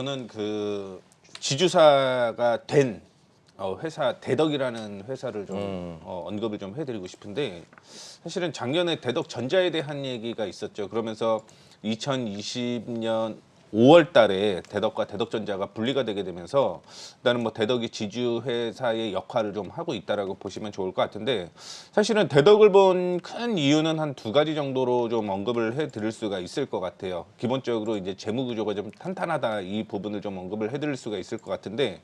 저는 그 지주사가 된 어, 회사 대덕이라는 회사를 좀 어, 언급을 좀 해드리고 싶은데 사실은 작년에 대덕 전자에 대한 얘기가 있었죠. 그러면서 2020년 5월 달에 대덕과 대덕전자가 분리가 되게 되면서 나는 뭐 대덕이 지주 회사의 역할을 좀 하고 있다라고 보시면 좋을 것 같은데 사실은 대덕을 본 큰 이유는 한 두 가지 정도로 좀 언급을 해 드릴 수가 있을 것 같아요. 기본적으로 이제 재무 구조가 좀 탄탄하다 이 부분을 좀 언급을 해 드릴 수가 있을 것 같은데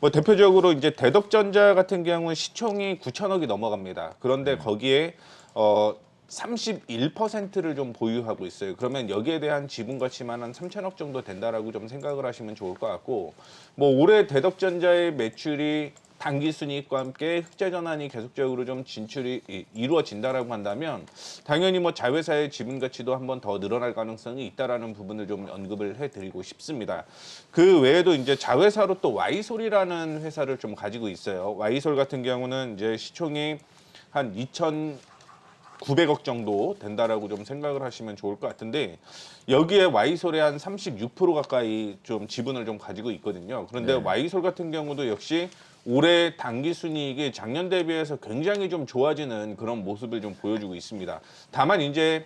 뭐 대표적으로 이제 대덕전자 같은 경우는 시총이 9천억이 넘어갑니다. 그런데 거기에 어 31%를 좀 보유하고 있어요. 그러면 여기에 대한 지분 가치만 한 3천억 정도 된다라고 좀 생각을 하시면 좋을 것 같고 뭐 올해 대덕전자의 매출이 단기 순이익과 함께 흑자 전환이 계속적으로 좀 진출이 이- 이루어진다라고 한다면 당연히 뭐 자회사의 지분 가치도 한번 더 늘어날 가능성이 있다라는 부분을 좀 언급을 해드리고 싶습니다. 그 외에도 이제 자회사로 또 와이솔이라는 회사를 좀 가지고 있어요. 와이솔 같은 경우는 이제 시총이 한 2천 900억 정도 된다라고 좀 생각을 하시면 좋을 것 같은데 여기에 와이솔의 한 36% 가까이 좀 지분을 좀 가지고 있거든요. 그런데 와이솔 같은 경우도 역시 올해 단기 순이익이 작년 대비해서 굉장히 좀 좋아지는 그런 모습을 좀 보여주고 있습니다. 다만 이제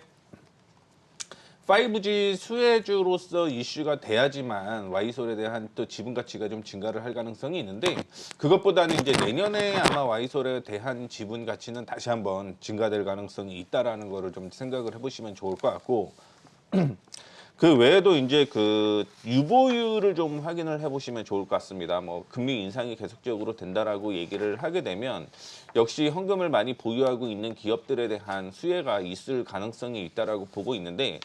5G 수혜주로서 이슈가 돼야지만 와이솔에 대한 또 지분 가치가 좀 증가를 할 가능성이 있는데 그것보다는 이제 내년에 아마 와이솔에 대한 지분 가치는 다시 한번 증가될 가능성이 있다라는 거를 좀 생각을 해보시면 좋을 것 같고 그 외에도 이제 그 유보율을 좀 확인을 해보시면 좋을 것 같습니다. 뭐 금리 인상이 계속적으로 된다라고 얘기를 하게 되면 역시 현금을 많이 보유하고 있는 기업들에 대한 수혜가 있을 가능성이 있다라고 보고 있는데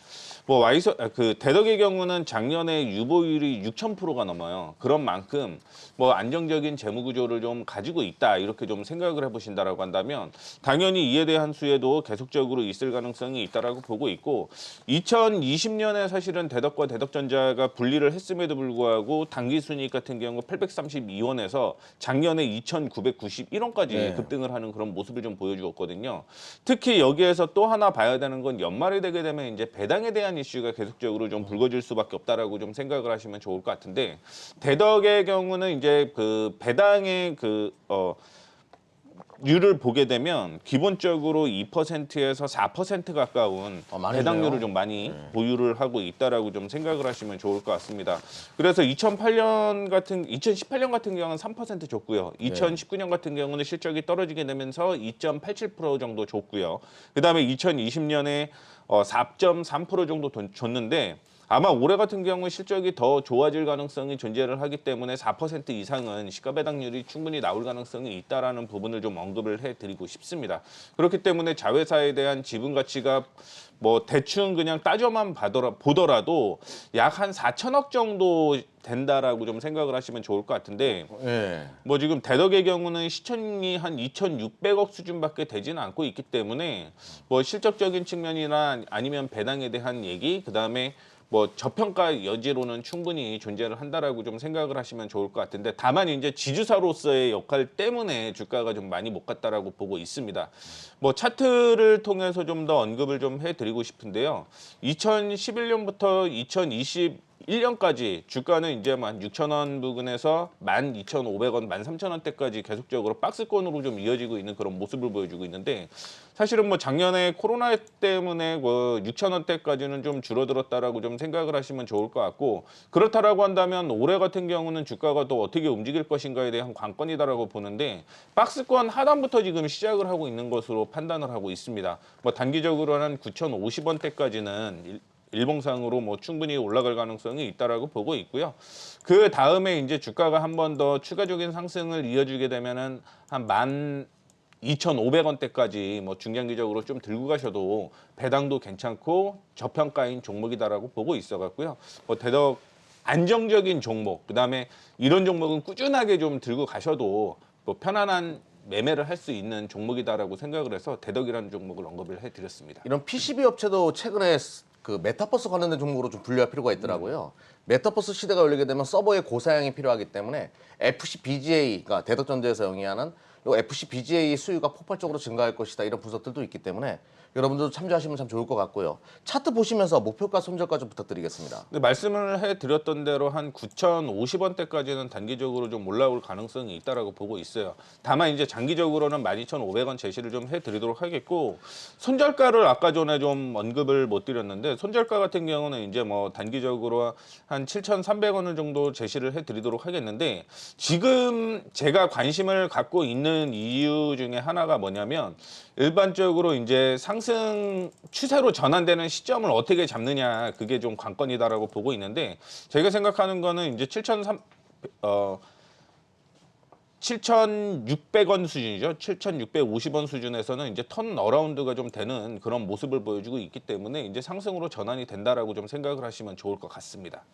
뭐 와이서 아, 그 대덕의 경우는 작년에 유보율이 6,000%가 넘어요. 그런 만큼 뭐 안정적인 재무 구조를 좀 가지고 있다 이렇게 좀 생각을 해보신다라고 한다면 당연히 이에 대한 수혜도 계속적으로 있을 가능성이 있다라고 보고 있고 2020년에 사실 은 대덕과 대덕전자가 분리를 했음에도 불구하고 당기 순이익 같은 경우 832원에서 작년에 2,991원까지 네. 급등을 하는 그런 모습을 좀 보여주었거든요. 특히 여기에서 또 하나 봐야 되는 건 연말이 되게 되면 이제 배당에 대한 이슈가 계속적으로 좀 불거질 수밖에 없다라고 좀 생각을 하시면 좋을 것 같은데 대덕의 경우는 이제 그 배당의 그 어. 율을 보게 되면 기본적으로 2%에서 4% 가까운 어, 많이 배당률을 주네요. 좀 많이 보유를 하고 있다라고 좀 생각을 하시면 좋을 것 같습니다. 그래서 2008년 같은 2018년 같은 경우는 3% 줬고요. 2019년 같은 경우는 실적이 떨어지게 되면서 2.87% 정도 줬고요. 그다음에 2020년에 어, 4.3% 정도 돈- 줬는데 아마 올해 같은 경우 실적이 더 좋아질 가능성이 존재를 하기 때문에 4% 이상은 시가 배당률이 충분히 나올 가능성이 있다라는 부분을 좀 언급을 해드리고 싶습니다. 그렇기 때문에 자회사에 대한 지분 가치가 뭐 대충 그냥 따져만 봐더라, 보더라도 약 한 4천억 정도 된다라고 좀 생각을 하시면 좋을 것 같은데 예. 뭐 지금 대덕의 경우는 시총이 한 2,600억 수준밖에 되지는 않고 있기 때문에 뭐 실적적인 측면이나 아니면 배당에 대한 얘기 그다음에 뭐 저평가 여지로는 충분히 존재를 한다라고 좀 생각을 하시면 좋을 것 같은데 다만 이제 지주사로서의 역할 때문에 주가가 좀 많이 못 갔다라고 보고 있습니다. 뭐 차트를 통해서 좀 더 언급을 좀 해드리고 싶은데요. 2011년부터 2021년까지 주가는 이제 만 6천 원 부근에서 12,500원, 13,000원대까지 계속적으로 박스권으로 좀 이어지고 있는 그런 모습을 보여주고 있는데 사실은 뭐 작년에 코로나 때문에 뭐 6천 원대까지는 좀 줄어들었다라고 좀 생각을 하시면 좋을 것 같고 그렇다라고 한다면 올해 같은 경우는 주가가 또 어떻게 움직일 것인가에 대한 관건이다라고 보는데 박스권 하단부터 지금 시작을 하고 있는 것으로 판단을 하고 있습니다. 뭐 단기적으로는 한 9,050원대까지는 일봉상으로 뭐 충분히 올라갈 가능성이 있다라고 보고 있고요. 그 다음에 이제 주가가 한 번 더 추가적인 상승을 이어주게 되면은 한만 2,500원대까지 뭐 중장기적으로 좀 들고 가셔도 배당도 괜찮고 저평가인 종목이다라고 보고 있어 갖고요. 뭐 대덕 안정적인 종목, 그다음에 이런 종목은 꾸준하게 좀 들고 가셔도 뭐 편안한 매매를 할 수 있는 종목이다라고 생각을 해서 대덕이라는 종목을 언급을 해 드렸습니다. 이런 PCB 업체도 최근에 스- 그 메타버스 관련된 종목으로 좀 분류할 필요가 있더라고요. 메타버스 시대가 열리게 되면 서버의 고사양이 필요하기 때문에 FC BGA, 그러니까 대덕전자에서 영위하는 요 FC BGA 수요가 폭발적으로 증가할 것이다 이런 분석들도 있기 때문에 여러분들도 참조하시면 참 좋을 것 같고요. 차트 보시면서 목표가 손절가 좀 부탁드리겠습니다. 근데 말씀을 해드렸던 대로 한 9,050원대까지는 단기적으로 좀 올라올 가능성이 있다라고 보고 있어요. 다만 이제 장기적으로는 12,500원 제시를 좀 해드리도록 하겠고 손절가를 아까 전에 좀 언급을 못 드렸는데 손절가 같은 경우는 이제 뭐 단기적으로 한 7,300원을 정도 제시를 해드리도록 하겠는데 지금 제가 관심을 갖고 있는 이유 중에 하나가 뭐냐면 일반적으로 이제 상승 추세로 전환되는 시점을 어떻게 잡느냐 그게 좀 관건이다라고 보고 있는데 제가 생각하는 거는 이제 7,300 어 7,600원 수준이죠. 7,650원 수준에서는 이제 턴 어라운드가 좀 되는 그런 모습을 보여주고 있기 때문에 이제 상승으로 전환이 된다라고 좀 생각을 하시면 좋을 것 같습니다.